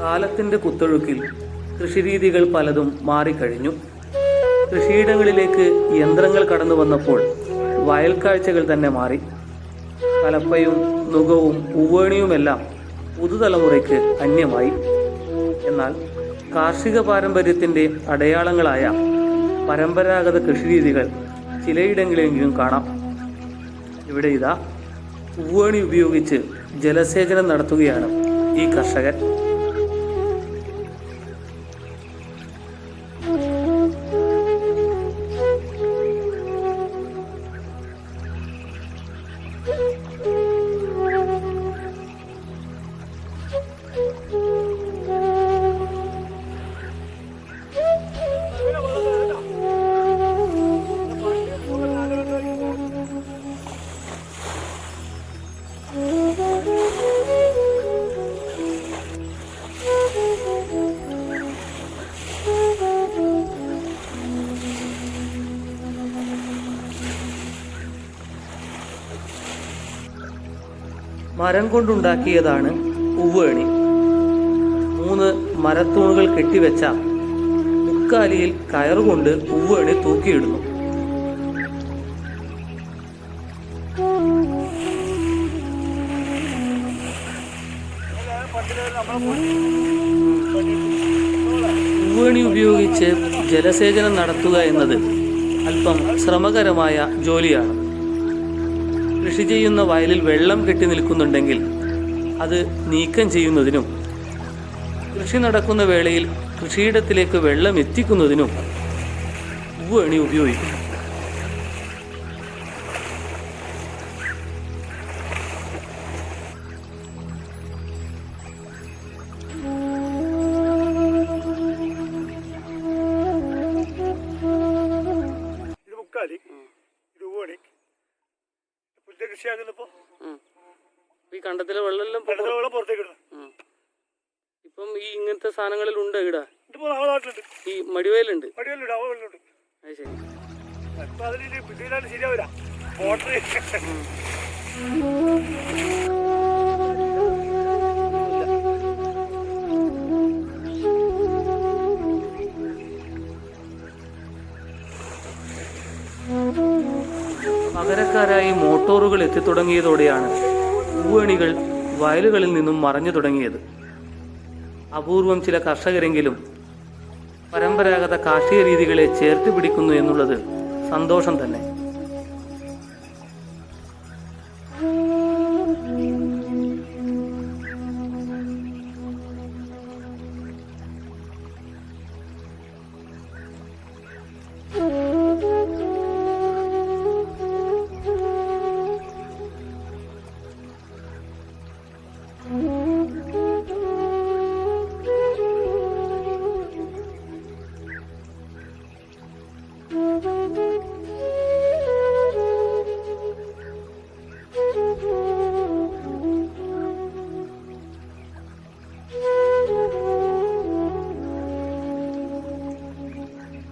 കാലത്തിന്റെ കുത്തൊഴുക്കിൽ കൃഷിരീതികൾ പലതും മാറിക്കഴിഞ്ഞു. കൃഷിയിടങ്ങളിലേക്ക് യന്ത്രങ്ങൾ കടന്നു വന്നപ്പോൾ വയൽക്കാഴ്ചകൾ തന്നെ മാറി. കലപ്പയും നുകവും ഉവേണിയുമെല്ലാം പുതുതലമുറയ്ക്ക് അന്യമായി. എന്നാൽ കാർഷിക പാരമ്പര്യത്തിന്റെ അടയാളങ്ങളായ പരമ്പരാഗത കൃഷിരീതികൾ ചിലയിടങ്ങളിലെങ്കിലും കാണാം. ഇവിടെ ഇതാ ഉവേണി ഉപയോഗിച്ച് ജലസേചനം നടത്തുകയാണ് ഈ കർഷകൻ മരം കൊണ്ടുണ്ടാക്കിയതാണ് ഉവ്വേണി. മൂന്ന് മരത്തൂണുകൾ കെട്ടിവെച്ച മുക്കാലിയിൽ കയറുകൊണ്ട് ഉവ്വേണി തൂക്കിയിടുന്നു. ഉവ്വേണി ഉപയോഗിച്ച് ജലസേചനം നടത്തുക എന്നത് അല്പം ശ്രമകരമായ ജോലിയാണ്. കൃഷി ചെയ്യുന്ന വയലിൽ വെള്ളം കെട്ടി നിൽക്കുന്നുണ്ടെങ്കിൽ അത് നീക്കം ചെയ്യുന്നതിനും കൃഷി നടക്കുന്ന വേളയിൽ കൃഷിയിടത്തിലേക്ക് വെള്ളം എത്തിക്കുന്നതിനും ഉവ്വേണി ഉപയോഗിക്കും ഈ കണ്ടത്തിലെ വെള്ളം വെള്ളം പുറത്തേക്ക് ഇടുന്നു ഇപ്പം ഈ ഇങ്ങനത്തെ സാധനങ്ങളിൽ ഉണ്ട് നാട്ടിലുണ്ട്. ഈ മടിവേലുണ്ട്? അത് ശരി. ശരിയാവില്ല. പകരക്കാരായി മോട്ടോറുകൾ എത്തിത്തുടങ്ങിയതോടെയാണ് പൂവണികൾ വയലുകളിൽ നിന്നും മറഞ്ഞു തുടങ്ങിയത്. അപൂർവം ചില കർഷകരെങ്കിലും പരമ്പരാഗത കാർഷിക രീതികളെ ചേർത്ത് പിടിക്കുന്നു എന്നുള്ളത് സന്തോഷം തന്നെ.